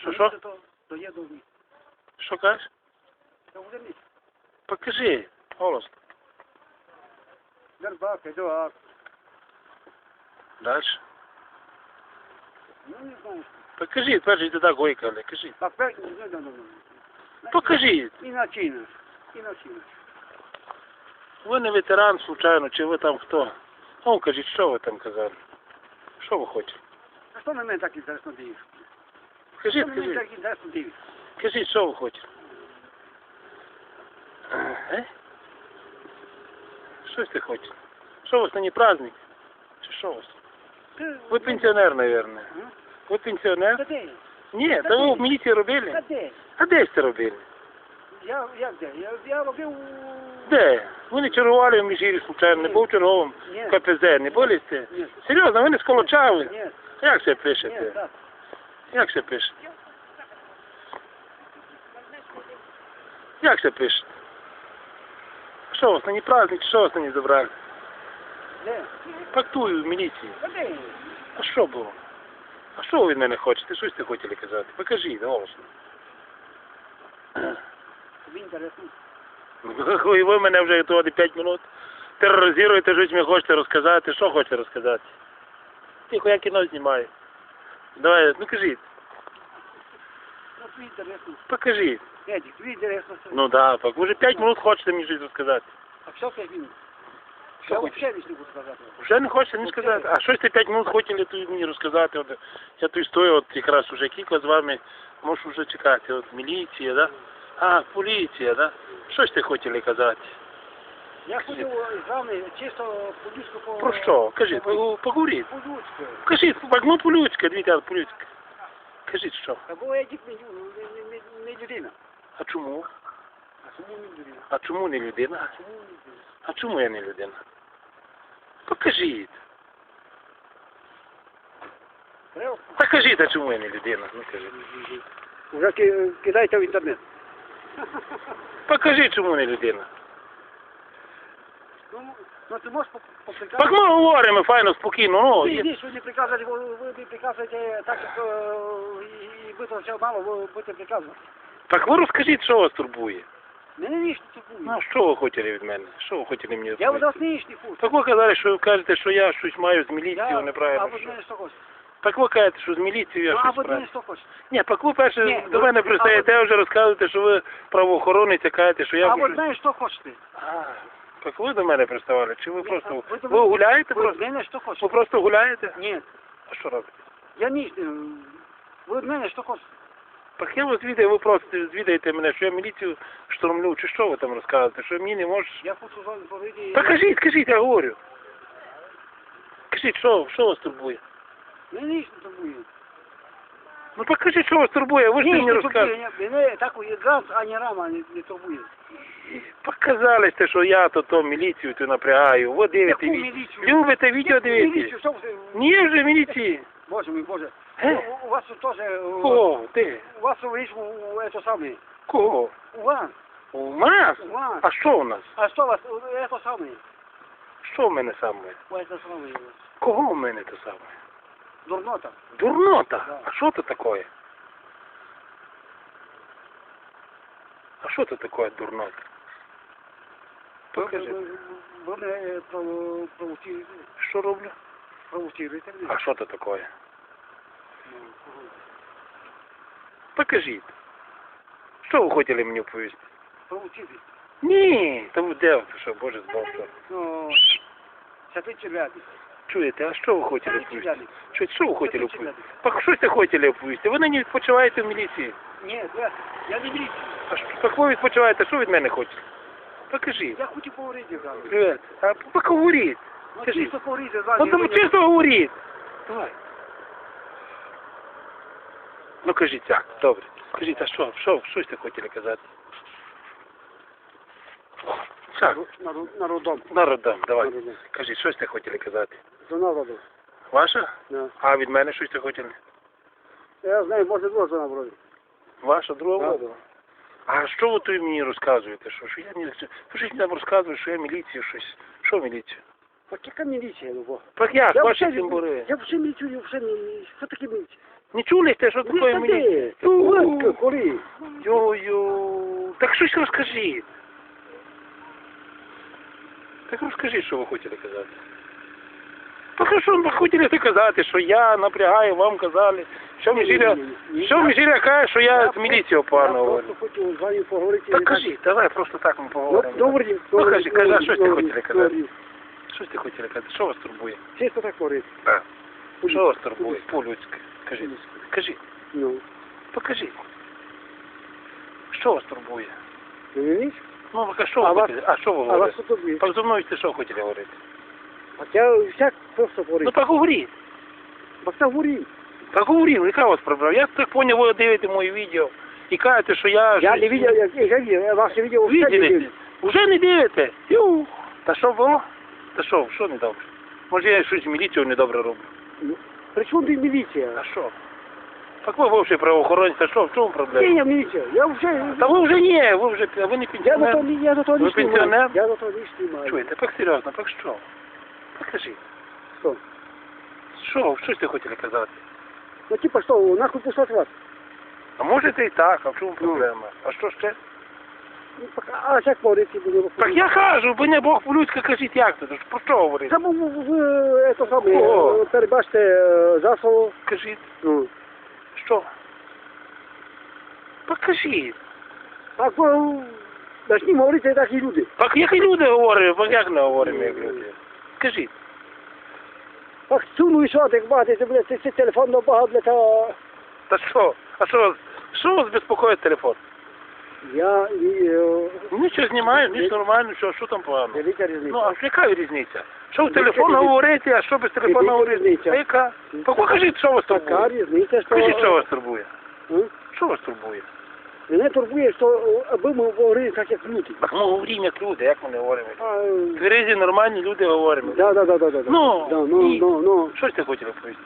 Що, що? До них. Що кажеш? Покажи. Голосно. Дербак, Едуард. Далі. Ну, не знаю. Покажи, перший ти так гойкали. Кажи. А п'ять, не знаю, ну. Покажи. І начинаш. І начинаш. Ви не ветеран, случайно, чи ви там хто? Ну, кажіть, що ви там казали? Що ви хочете? А що на мене так інтересно дивишся? Що Кажіть, кажіть. що ви хочете? Е? Щось ти хочеш? Що у вас нині праздник? Чи що у вас? Ти- Ви пенсіонер, мабуть. Ви пенсіонер? Ні, та ви в міліції робили? А де ж це робили? Я, як де? Я, я робив. Де? Ви не чергували в міжірі, случайно, не був черговим Ні. КПЗ, не були. Серйозно, ви не сколочали? Як це пишете? Як це пишете? Як це пишете? Що вас нині праздник, що вас нині забрали? Де? Фактую в міліції. А що було? А що ви від мене хочете? Щось ти хотіли казати? Покажіть, голосно. Тобі інтересно. І ви мене вже тоді 5 минут тероризуєте, щось мені хочете розказати. Що хочете розказати? Тихо, я кіно знімаю. Давай, ну кажіть, Ну, тобі інтересно. покажіть. Едік, тобі інтересно. все. Ну да, так. Ви вже 5 минут хочете мені щось розказати. А що п'ять минут? Що Я хочеш? взагалі не буду сказати. Вже не хочете ні сказати. А щось ти 5 минут хотіли тут мені розказати. От, я тут стою, от якраз уже кілька з вами, можу вже чекати. От міліція, да? А, поліція, да? Щось ти хотіли казати. Я ходив з вами чисто по-людську по... Про що? Кажіть, по- по- поговоріть. По-людськи. Кажіть, ну по-людськи, дивіться, по-людськи. Кажіть, що? Та бо Едік не, не, не, не людина. А чому? А чому не людина? А чому не людина? Чому не людина? А чому я не людина? Покажіть. Треба... Та кажіть, а чому я не людина? Ну кажіть. Вже ки- кидайте в інтернет. Покажіть, чому не людина. Ну, ну ти можеш Так ми говоримо файно, спокійно. Ну, є- йдіть, ви не приказуєте, ви, ви не приказуєте так, як е, і, бити все мало, ви будете приказувати. Так ви розкажіть, що вас турбує. Мене ніч не Ну, турбує. а що ви хотіли від мене? Що ви хотіли мені Я розповісти? вас ніч не хочу. Так ви казали, що ви кажете, що я щось маю з міліцією Я, неправильно. а ви що? мене що хочете? Так ви кажете, що з міліцією я Ну, а щось ви мене правильно. що хочете? Ні, так ви перше Ні, до ви- мене пристаєте, а вже розказуєте, що ви правоохоронець, а кажете, що я... А вже- ви знаєте, що хочете? А, так ви до мене приставали, чи ви просто... ви Ви гуляєте Ви просто? мене що Ви просто гуляєте? Ні, А що робите? я ніч не... Ви від мене що хочете? Так я вас відаю, ви просто звідаєте мене, що я міліцію штурмлю, чи що ви там розказуєте, що мені не можеш... Я хочу з вами поговорити. Та кажіть, кажіть, я говорю. Кажіть, що, що вас турбує? Мене ніч не турбує. Ну покажіть, що вас турбує, ви ж мені не розказуєте. Мене так газ, а не рама не, не турбує. Показали сте, що я то то міліцію то напрягаю. Ви дивите Яку відео. міліцію? Любите відео Яку дивитися? міліцію? Що ви... Ні вже міліції. Боже мій, Боже. Е? У, у вас тут теж... е, Кого? Де? У вас у лічбу, это саме. Кого? У вас. У нас? У вас. А що у нас? А що у вас? Это саме. Що в мене саме? У это саме. Кого в мене те саме? Дурнота. Дурнота. Да. А що це таке? А що це таке дурнота? Ви, Покажи. ви, ви мене прово- провоцируєте. Що роблю? Провоцируєте мене. А що це таке? Покажіть. Що ви хотіли мені оповісти? Провоцируєте. Ні, та ви де ви що, боже збавте. Ну, сядьте рядом. Чуєте, а що ви хотіли Сядьте оповісти? рядом. Чуєте, що ви хотіли Сядьте оповісти? рядом. Так що це хотіли оповісти? Ви нині відпочиваєте в міліції. Ні, я, я не міліцію. А що, так ви відпочиваєте, що від мене хочете? Покажіть. Я хочу поговорити з вами. Привет. А поговоріть. Ну, Скажіть. чисто поговорити з вами. Ну тому чисто говоріть. Давай. Ну кажіть так, добре. Кажіть, а що, що, що сте хотіли казати? Так, Народ- Народом. народом, давай. Народом. Кажіть, що сте хотіли казати? До народу. Ваша? Да. А від мене що сте хотіли? Я знаю, може друга зона вроде. Ваша друга Да. влада? А що ви тут мені розказуєте? Що, що я не... Ви ж мені там розказуєте, що я міліцію щось. Що міліцію? Так яка міліція, ну бо? Так як, Я ваші взагалі- цимбури? Я взагалі міліцію, взагалі не... Що таке міліція? Не чули те, що таке Ну, міліція? Ну, коли? Йо-йо. Так щось розкажи. Так розкажи, що ви хотіли казати. Так що ви хотіли казати, що я напрягаю, вам казали. Що міжіря, що міжіря каже, що я з міліцією погано Я просто хочу з вами поговорити. Так кажи, давай просто так ми Ну, поговоримо. добре, Ну, кажи, кажи, а що ти хотіли казати? добре. Що ти хотіли казати? Що вас турбує? Чисто так говорити. Так. Що вас турбує? По-людськи. Кажи. Кажи. Ну, Покажіть. Що вас турбує? Ну, а що А ви вас- хотіли? А що ви А вас говорите? мною ти що хотіли говорити? А я всяк просто Ну говорити. так говоріть. Так так говори. Яка у вас проблема? Я так поняв, ви дивите мої відео і кажете, що я... Я не видел, я, я, я, я ваше видео вообще не Виділи? видел. Уже не дивите? Ю. Та що було? Та що, що недобре? Може я щось з міліцією недобре роблю? При чому тут міліція? А що? Так ви вовший правоохоронець, а що, в чому Ні, я міліція. Я вже... Та ви вже ні, ви вже, ви не Я до пенсіонер. того, я до того не знімаю. Я до того не знімаю. Чуєте, так серйозно, так що? Покажи. Що? Що, що ж ти хотіли казати? Ну, типа що, нахуй пускати вас? А можете і так, а в чому проблема? А що ще? Ну, пока- А як говорити буду? Так я кажу, бо не Бог по-людськи кажіть, як це? Про що говорити? Там ви, ви, це саме, О. е, перебачте е, за. Кажіть, Ну. що? Покажіть. Так ви почні говорити так і люди. Так як і люди говорять, бо як не говоримо, як люди? Скажіть. Так суну і що, так бачите, блядь, це, це телефон до багато, блядь, а Та що? А що вас? Що вас безпокоїть телефон? я і, е, Нічого знімаю, ніч нормально, що, що там погано? велика різниця. Ну, а яка різниця? Що в Велика телефон різниця. говорити, а що без телефону Велика говорити? різниця. А яка? Покажіть, що вас Така турбує. різниця, що... Скажіть, що вас турбує. М? Що вас турбує? Мене турбує, що е, аби ми говорили так, як люди. Так ми говоримо як люди, як ми не говоримо. А, Тверезі, нормальні люди говоримо. да, да, да, да, да. Ну, да, ну, і- ну, ну. Що ж ти хотіли відповісти?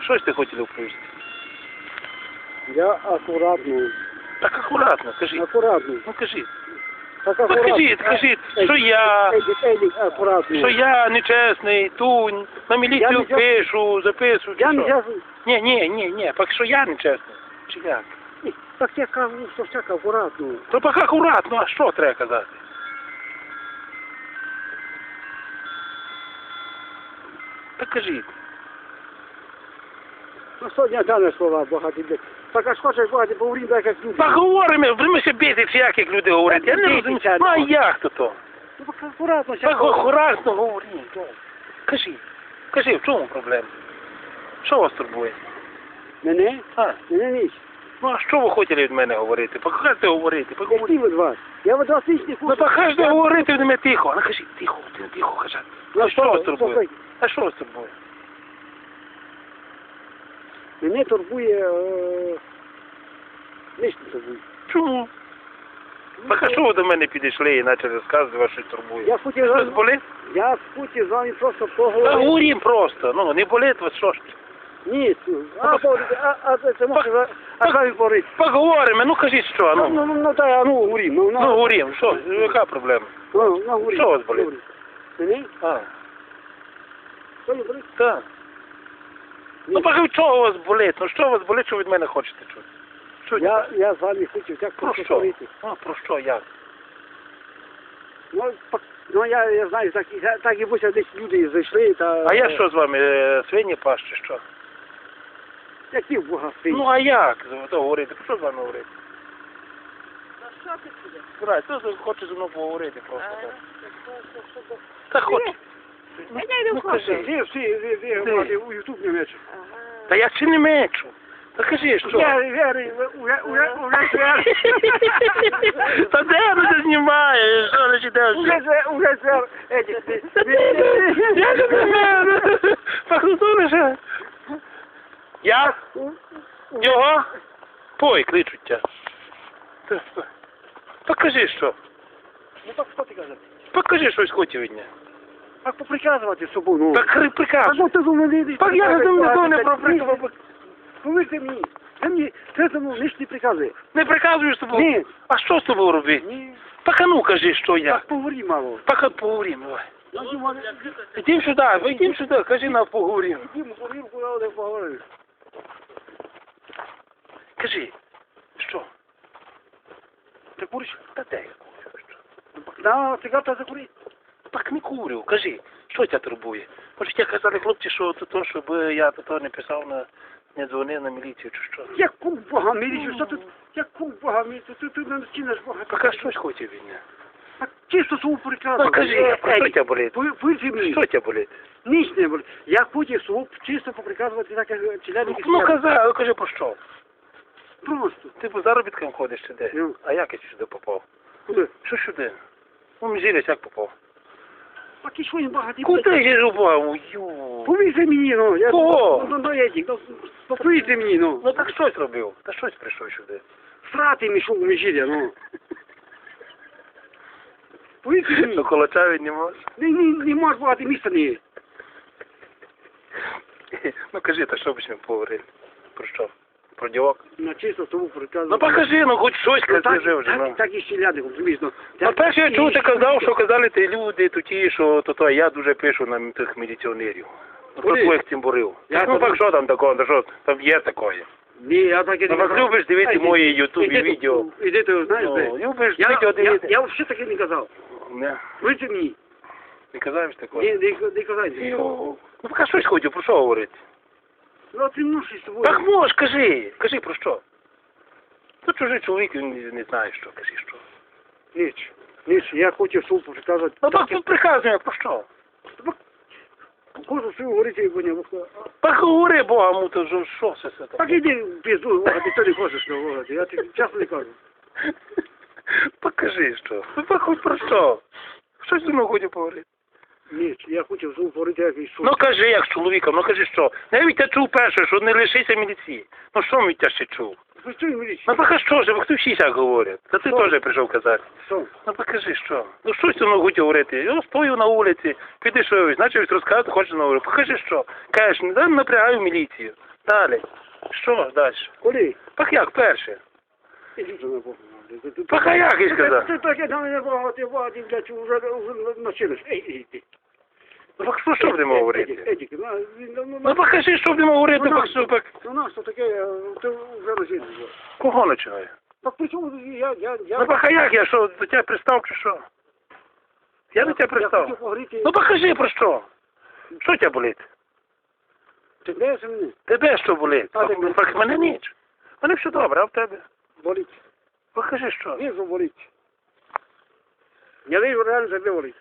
Що ж ти хотіли відповісти? Я акуратно, Так акуратно, кажіть. акуратно. Ну кажіть. Так Ну акуратно. кажіть, кажіть, Е, що я, що я нечесний, тунь, на міліцію пишу, записую, Я не що? Ні, ні, ні, ні, так що я нечесний. Чи як? Так я кажу, що всяк акуратно. То так акуратно, а що треба казати? Так кажіть. Ну, що сьогодні дане слова багаті, блядь. Так аж хочеш багаті, поговоримо так, як люди. Так говоримо, ви ми ще битися, як як люди говорять. Я не розумію. ну. А як то то? Ну, так акуратно, Так всяк. акуратно говоріть. ну. Кажи, кажи, в чому проблема? Що вас турбує? Мене? А, Мене ніч. ну а що ви хотіли від мене говорити? Покажете говорити, поговоріть. ти від вас? Я від вас ніч не Ну хочу. покажете говорити від мене тихо. Ну кажіть, тихо, ти тихо кажи. Ну, А що вас турбує? А що вас турбує? Мене турбує... Е... Не турбує. Чому? Так а що ви до мене підійшли і почали розказувати, що турбує? Я хотів, Щось з- болить? я хотів з вами просто Та поговорити. говорім просто. Ну, не болить вас, що ж? Ні, а, поговорити, а, а, це- може, а, з вами говорити. Поговоримо, ну кажіть що, Ну, ну. ну, ну, та, а ну, говоримо. Ну, Ну, ну, говорім, що, яка проблема? ну, ну, говоримо. Що у вас болить? Мене? А, Що не болить? так. Ну, покажіть, що у вас болить? Ну, що у вас болить, що від мене хочете чути? Що Я, я з вами хочу так Про що? говорити. Ну, про що, як? Ну, пак- ну я, я знаю, так, і- так і буся десь люди зайшли, та... А я що з вами, е, свині пас чи що? Які в Бога свині? Ну, а як то говорити? Про що з вами говорити? Брать, то хоче зі мною поговорити просто. так. Та хоче. Ну, кажи. Ви всі, ви, ви, ви, у Ютуб не мечу. Та я чи не мечу? Та кажи, що? Я, вери, уже, уже, уже, уже, Та де ви це знімаєш? Що де? уже, уже, уже, Едік, ти- Я ж не знаю. Пахнуту лише. Я? Його? Пой, кличуть тебе. Та- Покажи що. Ну так що ти кажеш? Покажи щось хотів від мене. Так поприказувати собою, ну. Так А приказ. ну ти думав, не йдеш. Так я ж не не про приказ. Повірте мені, це мені, це тому ніч не приказує. Не приказуєш з тобою? Ні. А що з тобою робити? Ні. Так а ну кажи, що я. Так поговори мало. Так от поговоримо, давай. Ідім сюди, вийдім сюди, кажи нам поговоримо. Діма, горілку, я не. Кажи, що? Ти куриш? Та де я курю? що? На, цигарка закурить. Так не курю, кажи, що тебе турбує? Може, тебе казали хлопці, що то, то щоб я то, то не писав на не дзвонив на міліцію чи що? Як кур Бога міліцію, що тут? Як кур Бога міліцію, ти, ти не чиниш Бога. Так а щось хоче від мене? Так чисто свого прекрасно. Ну кажи, а що тебе болить? Повірте мені, Що тебе болить? ніч не болить. Я хотів свого чисто поприказувати так, як. Ну каза, ну кажи про що? Просто. Ти по заробіткам ходиш чи де? Ну. А як я сюди попав? Куди? Що сюди? Ну, мізілець як попав? Так і що? Куди ж. Мені, ну. Я, Кого? Ну, ну, Едік, ну, ну, мені, ну. Ну так щось робив. Та щось прийшов сюди. Срати у міжір'я, ну. Повірте мені. Ну колочаві не можеш. Не, не, не може багато місця не. Ну кажи, та що ми поговорили? Про що? Про дівок? На чисто тому приказувати. Ну покажи, ну хоч щось Ну, кажи так, вже так, Ну. так і челядник, розумієш, ну. Ну, перше я чув, ти казав, що казали ти люди, то ті, що то, то я дуже пишу на тих міліціонерів. Ну, про Куди? твоїх цимбурів. Я ну то- так що там такого, та що там є такое. Ні, я так і Ну, не вас казав. любиш дивитися Іди- мої ютубі іди ти- відео? Іди ти, знаєш, Ну, де? любиш Я, відео я, дивитися? я взагалі таке не казав. Не, Повірте мені. не казав такого. Не, не, не казайте. Ну поки щось хочу, про що говорити? Ну, ти множиш з тобою. Так можеш, кажи, кажи про що. Тут чужий чоловік, він не, не знає, що, кажи що. Ніч. Ніч, я хочу суд приказувати. Ну так тут приказує, про що? Кожу свою говорити, бо не Так говори Бога, му то що, що все це Так іди в пізду, а ти то не хочеш на говорити. Я тобі чесно не кажу. Покажи що. Ну так хоч про що. Щось зі мною хочу поговорити. Ніч, я хочу говорити, як і суд. Ну кажи, як з чоловіком, ну кажи що. Я чув перше, що не лишися міліції. Ну що мені ще чув? Пусти міліцію. Ну поки що ж, хто всі так говорять. Та ти теж прийшов казати. Що? Ну покажи що. Ну щось зі мною говорити. Я стою на вулиці, підійшов, почав розказати, хочу на вулиці. Покажи що. Кажеш, не дай напрягаю міліцію. Далі. Що далі? Коли? Так як перше? Іди до мене, Бога. Так а як я сказав? Ти таке на мене багато, багато, блядь, вже, начиниш. Ей, ей, ей. Ну що, будемо говорити? Едік, ну, він, ну, Ну ну, покажи, що будемо говорити, Ну, що так. ну, на що таке, е, ти вже начиниш. Кого починає? Так при чому я, я, я... Ну так а як я що, до тебе пристав чи що? Я до тебе Я пристав. поговорити. Ну покажи про що. Що тебе болить? Ти знаєш мене? Тебе що болить? А, Так мене ніч. Мене все добре, а в тебе? Болить. Покажи що. Вижу болить. Я вижу реально, що тебе болить.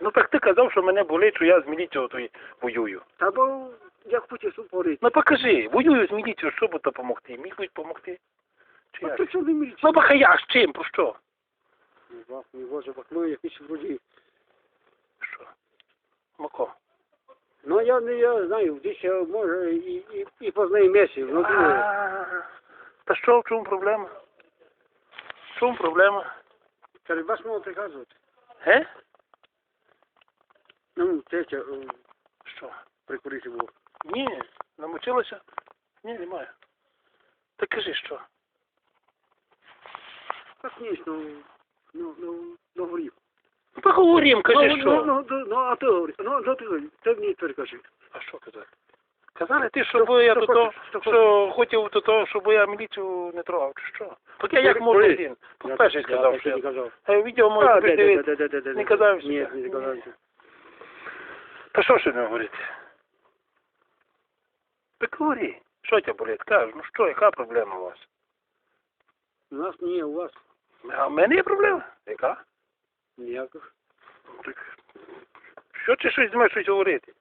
Ну так ти казав, що мене болить, що я з міліцією то воюю. Та бо я хочу суд. Ну покажи, воюю з міліцією, що допомогти? Міг би допомогти? Чи А як? ти що не міліція? Ну баха я з чим, про що? Бах, мій Боже, бах, ми якісь вроді. Що? Мако. Ну я не я знаю, десь я може і, і, і познаю. Ну, думаю. Та що, в чому проблема? В чому проблема? Каже, вас мало приказувати. Ге? Ну, тетя е, Що? прикурити було. Ні, намочилася? Ні, немає. Та кажи що? Так ні, ну, ну, ну, ну, говорив. Ну поговоримо, кажи ну, що. Ну, ну, ну, ну, а ти говори. Ну, ну, ти говори. Ти мені перекажи. А що казати? Казали ти, щоб я що то, хочеш, що що хотів то, то, щоб я міліцію не трогав, чи що? Так я як можу один. Перший сказав, що не я. Е, Відео де, де, Не казав Ні, сюди. Не. Та що ще не говорити? Так говори. Що тебе болить? Кажеш, ну що, яка проблема у вас? У нас ні, у вас А в мене є проблема? Яка? ніяких. Так, що ти щось змеш щось говорити?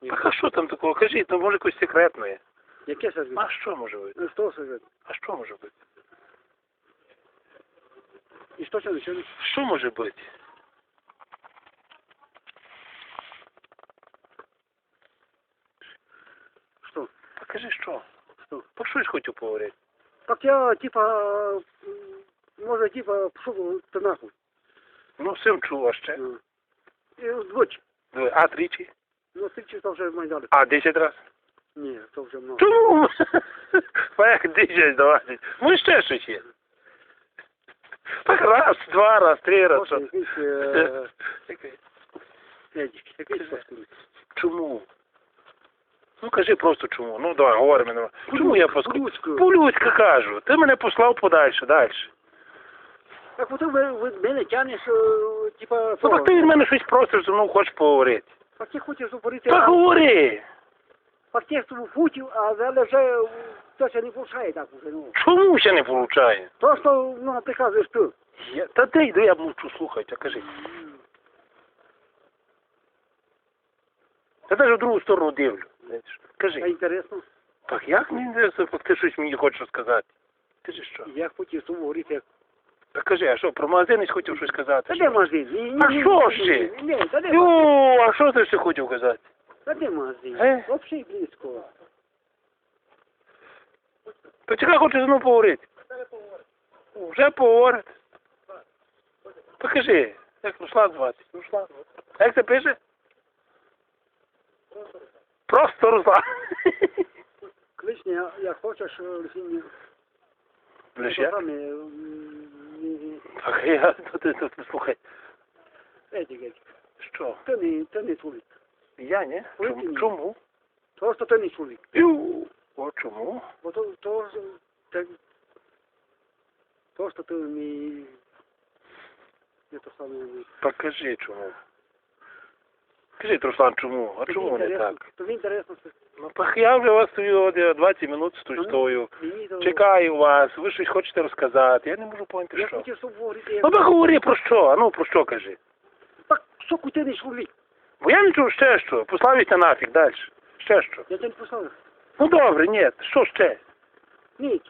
Так а що там такого? Кажи, там може якось секретне є. Яке сервіс? А що може бути? Ну, що сервіс? А що може бути? І що це? Що може бути? Що? Покажи що. Що? Про щось хочу поговорити. Так я, типа, може, типа, пішов ти нахуй. Ну, всім чув ще. Ну. І вдвічі. А тричі? Ну, ти чи то вже майдали. А десять раз? Ні, то вже много. Чому? Як десять, двадцять. Ну, ще щось є. Так раз, два раз, три раз. Якийсь, Едік, якийсь. Чому? Ну кажи просто чому. Ну давай, говори мене. Чому я паску? По-людську. По-людськи кажу. Ти мене послав подальше, далі. Так от ви, ви мене тянеш, е, типа, Ну так ти від мене щось просиш, зі мною хочеш поговорити. Так ти хочеш говорити, Так а говори. тексту футів, а але вже то це не получає так уже, ну. Чому ще не вручає? Просто, ну, приказуєш ти. Я... Та ти йди, я мовчу, слухай, а кажи. Та навіть в другу сторону дивлю. Знаєш. А Кажи. інтересно, Так як мені інтересно, ти щось мені хочеш сказати? Кажи що? я хотів тобою говорити, як... Та кажи, а що, про магазин хотів щось сказати? Та де магазин? А що ще? Йо, а що ти ще хотів казати? Та де магазин? Е? Взагалі близько. Та чекай, хочу мною поговорити. Вже поговорити. Покажи, як Руслан звати. Руслан. Як це пише? Просто Руслан. Кличне, я- як хочеш, Лісіння. Ближ, як? Е, Так, я, то ти, то ти, слухай. Едік, Едік. Що? Ти не, ти не чоловік. Я, ні? Чому? Чому? Просто ти не чоловік. Ю. О, чому? Бо то, то, то, то, що ти не, не то саме. Покажи чому. Кажи, Руслан, чому? А чому не так? Тобі інтересно, що Ну, так я вже вас стою от, 20 минут стою, стою. Чекаю вас, ви щось хочете розказати. Я не можу поняти, Я що. хотів, щоб говорити, Ну, так говори про що? А ну, про що кажи? так, що ти не чоловік? Бо я не чув ще що. Пославіться нафіг далі. Ще що? Я тебе не послав. Ну добре, ні. Що ще? Ні,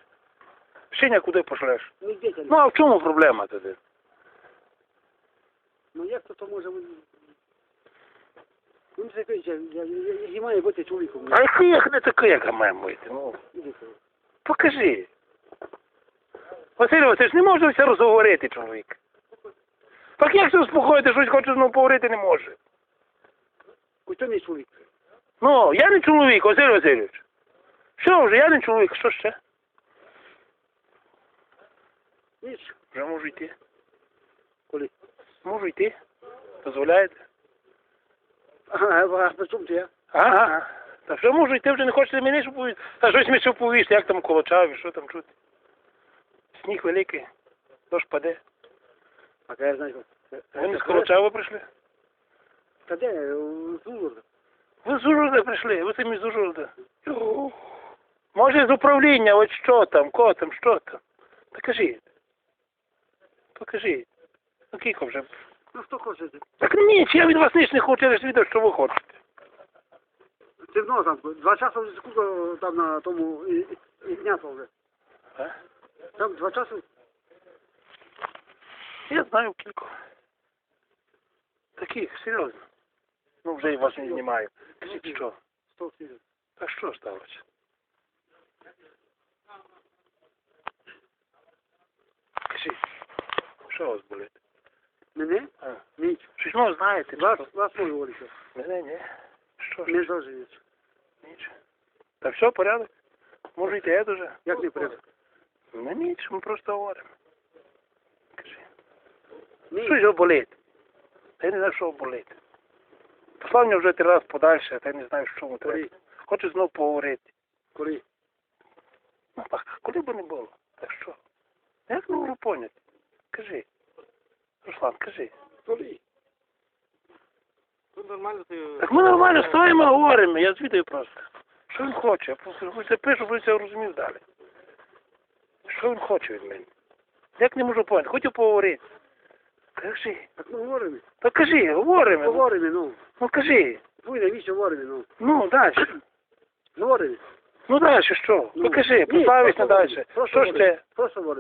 Ще нікуди пошлеш. не дітя. Ну, а в чому проблема тоді? Ну як то то може бути? Він я, я маю бути чоловіком. А який як не такий, як має бути? Ну, покажи. Василь Васильович, не може все розговорити, чоловік. Так як це успокоїти, щось хоче знову поговорити не може. Ось не чоловік. Ну, я не чоловік, Василь Васильович. Що вже, я не чоловік, що ще? Ніч, Вже можу йти. коли. Можу йти. Дозволяєте? Ага, а при чому ти я? Ага. Та вже можу йти, вже не хочете мені що повісти. Та щось мені ще повісти, як там колочав, що там чути. Сніг великий, дощ паде. А я знаю. Вони з Колочава прийшли. Та де? З Ужгорода. Ви з Ужгорода прийшли, ви самі з Ужгорода. Йо. Може з управління, от що там, кого там, що там. Покажи. Покажи. Ну кілько вже. Ну що хочете? Так ні, я від вас ніч не хочу, я ж відео, що ви хочете. Тивно там, два часа вже скільки там на тому і, і, і знято вже. А? Там два часа. Я знаю кілько. Таких, серйозно. Ну вже і вас не знімаю. Кажіть, що? Сто. А що сталося? Кажіть, що вас болить? Мене? А, Ніч. ну знаєте, Вас, що? вас можу говорити. Мене ні. Що ж? Не завжди ніч. Ніч. Та все, порядок? Може йти дуже? Як не порядок? Ну ніч, ми просто говоримо. Кажи. Ні. Що його болить? Та я не знаю, що болить. Послав мене вже три раз подальше, та я не знаю, що йому треба. Хочу знову поговорити. Коли? Ну так, коли б не було. Так що? Як не можу поняти? Кажи. Руслан, кажи. Коли? Тут нормально ти... Так ми нормально стоїмо, говоримо, я звідаю просто. Що він хоче? Я просто хоч запишу, щоб я розумів далі. Що він хоче від мене? Як не можу поняти? Хочу поговорити. Кажи. Так ми говоримо. Та кажи, говоримо. Ну, Говоримо, ну. ну кажи. Ви навіщо говоримо, ну. Ну, далі. Говоримо. Ну далі що? Ну, Покажи, ні, поставись на просто далі. просто Що говоримо. ще? Просто говоримо.